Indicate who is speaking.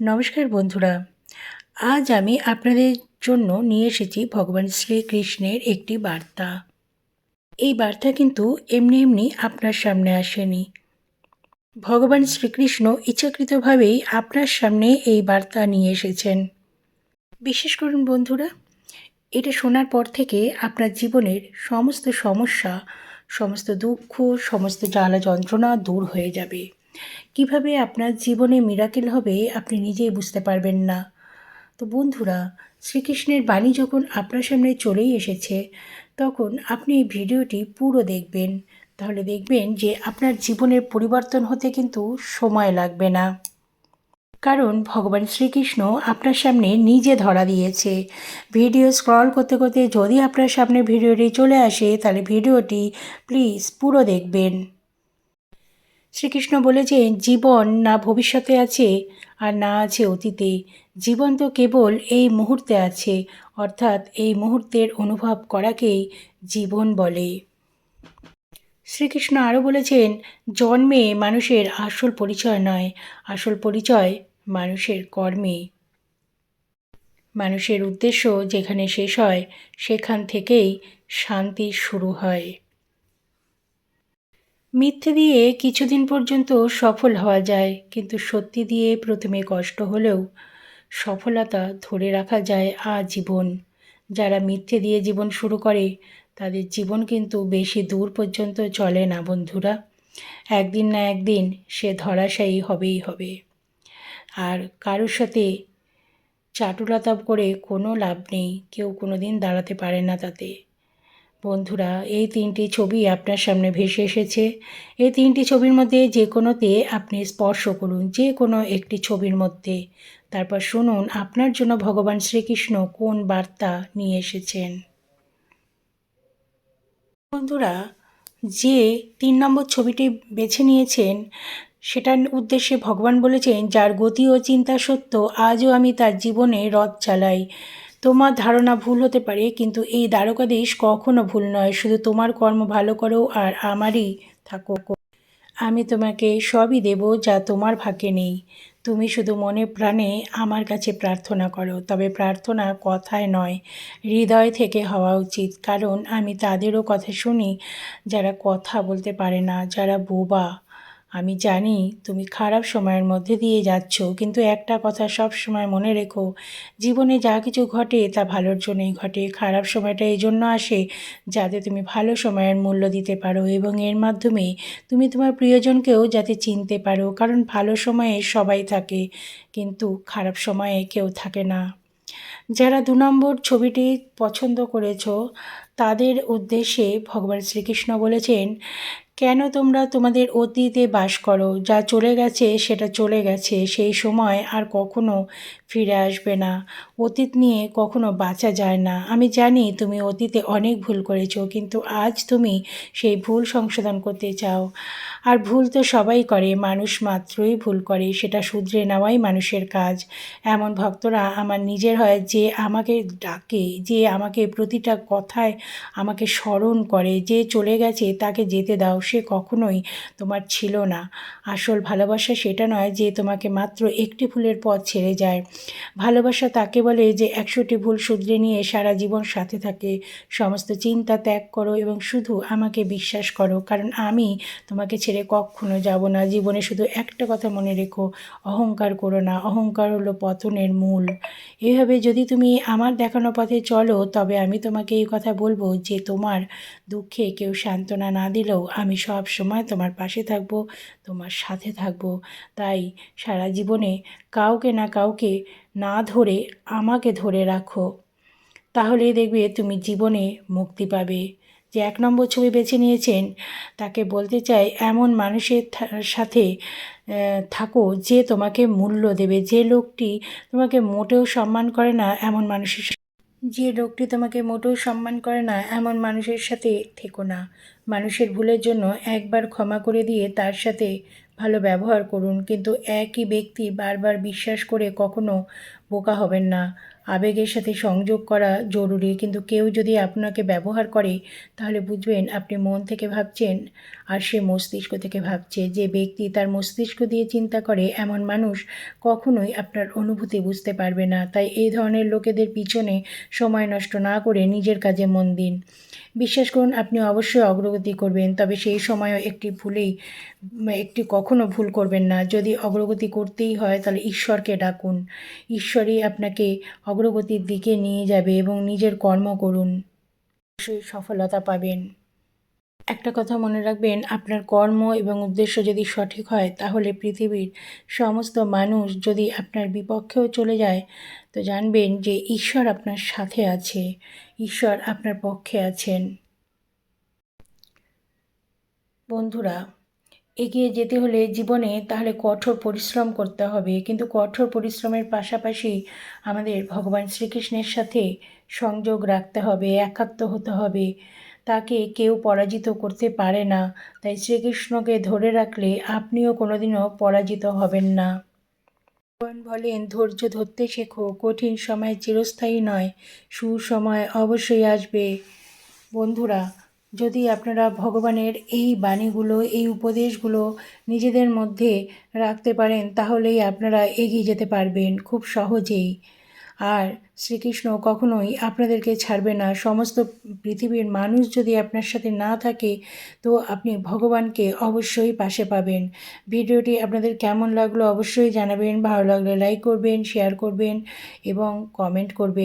Speaker 1: নমস্কার বন্ধুরা। আজ আমি আপনাদের জন্য নিয়ে এসেছি ভগবান শ্রীকৃষ্ণের একটি বার্তা। এই বার্তা কিন্তু এমনি এমনি আপনার সামনে আসেনি। ভগবান শ্রীকৃষ্ণ ইচ্ছাকৃতভাবেই আপনার সামনে এই বার্তা নিয়ে এসেছেন। বিশেষ করুন বন্ধুরা, এটা শোনার পর থেকে আপনার জীবনের সমস্ত সমস্যা, সমস্ত দুঃখ, সমস্ত জ্বালা যন্ত্রণা দূর হয়ে যাবে। কীভাবে আপনার জীবনে মিরাকেল হবে আপনি নিজেই বুঝতে পারবেন না। তো বন্ধুরা, শ্রীকৃষ্ণের বাণী যখন আপনার সামনে চলেই এসেছে, তখন আপনি এই ভিডিওটি পুরো দেখবেন। তাহলে দেখবেন যে আপনার জীবনের পরিবর্তন হতে কিন্তু সময় লাগবে না। কারণ ভগবান শ্রীকৃষ্ণ আপনার সামনে নিজে ধরা দিয়েছে। ভিডিও স্ক্রল করতে করতে যদি আপনার সামনে ভিডিওটি চলে আসে, তাহলে ভিডিওটি প্লিজ পুরো দেখবেন। শ্রীকৃষ্ণ বলেছেন জীবন না ভবিষ্যতে আছে আর না আছে অতীতে। জীবন তো কেবল এই মুহূর্তে আছে, অর্থাৎ এই মুহূর্তের অনুভব করাকেই জীবন বলে। শ্রীকৃষ্ণ আরও বলেছেন, জন্মে মানুষের আসল পরিচয় নয়, আসল পরিচয় মানুষের কর্মে। মানুষের উদ্দেশ্য যেখানে শেষ হয়, সেখান থেকেই শান্তি শুরু হয়। মিথ্যে দিয়ে কিছুদিন পর্যন্ত সফল হওয়া যায়, কিন্তু সত্যি দিয়ে প্রথমে কষ্ট হলেও সফলতা ধরে রাখা যায় আজীবন। যারা মিথ্যে দিয়ে জীবন শুরু করে, তাদের জীবন কিন্তু বেশি দূর পর্যন্ত চলে না বন্ধুরা। একদিন না একদিন সে ধরাশায়ী হবেই হবে। আর কারোর সাথে চাটুলতা করে কোনো লাভ নেই, কেউ কোনো দিন দাঁড়াতে পারে না তাতে। বন্ধুরা, এই তিনটি ছবি আপনার সামনে ভেসে এসেছে। এই তিনটি ছবির মধ্যে যে কোনোতে আপনি স্পর্শ করুন যে কোনো একটি ছবির মধ্যে। তারপর শুনুন, আপনার জন্য ভগবান শ্রীকৃষ্ণ কোন বার্তা নিয়ে এসেছেন? বন্ধুরা, যে তিন নম্বর ছবিটি বেছে নিয়েছেন, সেটার উদ্দেশ্যে ভগবান বলেছেন, যার গতি ও চিন্তা সত্য, আজও আমি তার জীবনে রথ চালাই। তোমার ধারণা ভুল হতে পারে, কিন্তু এই দ্বারকাদেশ কখনো ভুল নয়। শুধু তোমার কর্ম ভালো করো আর আমারই থাকো। আমি তোমাকে সবই দেব যা তোমার ভাগ্যে নেই। তুমি শুধু মনে প্রাণে আমার কাছে প্রার্থনা করো, তবে প্রার্থনা কথায় নয়, হৃদয় থেকে হওয়া উচিত। কারণ আমি তাদেরও কথা শুনি যারা কথা বলতে পারে না, যারা বোবা আমি জানি তুমি খারাপ সময়ের মধ্যে দিয়ে যাচ্ছ, কিন্তু একটা কথা সব সময় মনে রেখো, জীবনে যা কিছু ঘটে তা ভালোর জন্যই ঘটে, খারাপ সময়টা এই জন্য আসে যাতে তুমি ভালো সময়ের মূল্য দিতে পারো এবং এর মাধ্যমে তুমি তোমার প্রিয়জনকেও যাতে চিনতে পারো, কারণ ভালো সময়ে সবাই থাকে, কিন্তু খারাপ সময়ে কেউ থাকে না। যারা দু নম্বর ছবিটি পছন্দ করেছ, তাদের উদ্দেশ্যে ভগবান শ্রীকৃষ্ণ বলেছেন কেন তোমরা তোমাদের অতীতে বাস করো? যা চলে গেছে, সেটা চলে গেছে। সেই সময় আর কখনো ফিরে আসবে না। অতীত নিয়ে কখনো বাঁচা যায় না। আমি জানি তুমি অতীতে অনেক ভুল করেছ, কিন্তু আজ তুমি সেই ভুল সংশোধন করতে চাও। আর ভুল তো সবাই করে, মানুষ মাত্রই ভুল করে, সেটা শুধরে নেওয়াই মানুষের কাজ। এমন ভক্তরা আমার নিজের হয় যে আমাকে ডাকে, যে আমাকে প্রতিটা কথায় আমাকে স্মরণ করে, যে চলে গেছে তাকে যেতে দাও, সে কখনোই তোমার ছিল না। আসল ভালোবাসা সেটা নয় যে তোমাকে মাত্র একটি ভুলের পথ ছেড়ে যায়। ভালোবাসা তাকে বলে যে একশোটি ভুল শুধরে নিয়ে সারা জীবন সাথে থাকে। সমস্ত চিন্তা ত্যাগ করো এবং শুধু আমাকে বিশ্বাস করো, কারণ আমি তোমাকে ছেড়ে কখনো যাব না। জীবনে শুধু একটা কথা মনে রেখো, অহংকার করো না। অহংকার হলো পতনের মূল। এভাবে যদি তুমি আমার দেখানো পথে চলো, তবে আমি তোমাকে এই কথা বলব যে তোমার দুঃখে কেউ সান্ত্বনা না দিলেও আমি সব সময় তোমার পাশে থাকব, তোমার সাথে থাকব। তাই সারা জীবনে কাউকে না কাউকে না ধরে আমাকে ধরে রাখো। তাহলেই দেখবে তুমি জীবনে মুক্তি পাবে। যে এক নম্বর ছবি বেছে নিয়েছেন, তাকে বলতে চাই, এমন মানুষের সাথে থাকো যে তোমাকে মূল্য দেবে। যে লোকটি তোমাকে মোটেও সম্মান করে না, এমন মানুষের যে লোকটি তোমাকে মোটেও সম্মান করে না, এমন মানুষের সাথে থেকো না। মানুষের ভুলের জন্য একবার ক্ষমা করে দিয়ে তার সাথে ভালো ব্যবহার করুন। কিন্তু একই ব্যক্তি বারবার বিশ্বাস করে কখনো বোকা হবেন না। আবেগের সাথে সংযোগ করা জরুরি, কিন্তু কেউ যদি আপনাকে ব্যবহার করে, তাহলে বুঝবেন আপনি মন থেকে ভাবছেন আর সে মস্তিষ্ক থেকে ভাবছে। যে ব্যক্তি তার মস্তিষ্ক দিয়ে চিন্তা করে, এমন মানুষ কখনোই আপনার অনুভূতি বুঝতে পারবে না। তাই এই ধরনের লোকেদের পিছনে সময় নষ্ট না করে নিজের কাজে মন দিন। বিশ্বাস করুন, আপনি অবশ্যই অগ্রগতি করবেন, তবে সেই সময়ও একটি ভুলেই, একটি কখনো ভুল করবেন না। যদি অগ্রগতি করতেই হয়, তাহলে ঈশ্বরকে ডাকুন। ঈশ্বরই আপনাকে অগ্রগতির দিকে নিয়ে যাবে এবং নিজের কর্ম করুন। অবশ্যই সফলতা পাবেন। একটা কথা মনে রাখবেন, আপনার কর্ম এবং উদ্দেশ্য যদি সঠিক হয়, তাহলে পৃথিবীর সমস্ত মানুষ যদি আপনার বিপক্ষেও চলে যায়, তো জানবেন যে ঈশ্বর আপনার সাথে আছে, ঈশ্বর আপনার পক্ষে আছেন। বন্ধুরা এগিয়ে যেতে হলে জীবনে তাহলে কঠোর পরিশ্রম করতে হবে। কিন্তু কঠোর পরিশ্রমের পাশাপাশি আমাদের ভগবান শ্রীকৃষ্ণের সাথে সংযোগ রাখতে হবে, একাত্ম হতে হবে। তাকে কেউ পরাজিত করতে পারে না। তাই শ্রীকৃষ্ণকে ধরে রাখলে আপনিও কোনোদিনও পরাজিত হবেন না। ভগবান বলেন, ধৈর্য ধরতে শেখো, কঠিন সময় চিরস্থায়ী নয়, সুসময় অবশ্যই আসবে। বন্ধুরা যদি আপনারা ভগবানের এই বাণীগুলো, এই উপদেশগুলো নিজেদের মধ্যে রাখতে পারেন, তাহলেই আপনারা এগিয়ে যেতে পারবেন খুব সহজেই। আর শ্রীকৃষ্ণ কখনোই আপনাদেরকে ছাড়বে না। সমস্ত পৃথিবীর মানুষ যদি আপনার সাথে না থাকে, তো আপনি ভগবানকে অবশ্যই পাশে পাবেন। ভিডিওটি আপনাদের কেমন লাগল অবশ্যই জানাবেন। ভালো লাগলে লাইক করবেন, শেয়ার করবেন এবং কমেন্ট করবেন।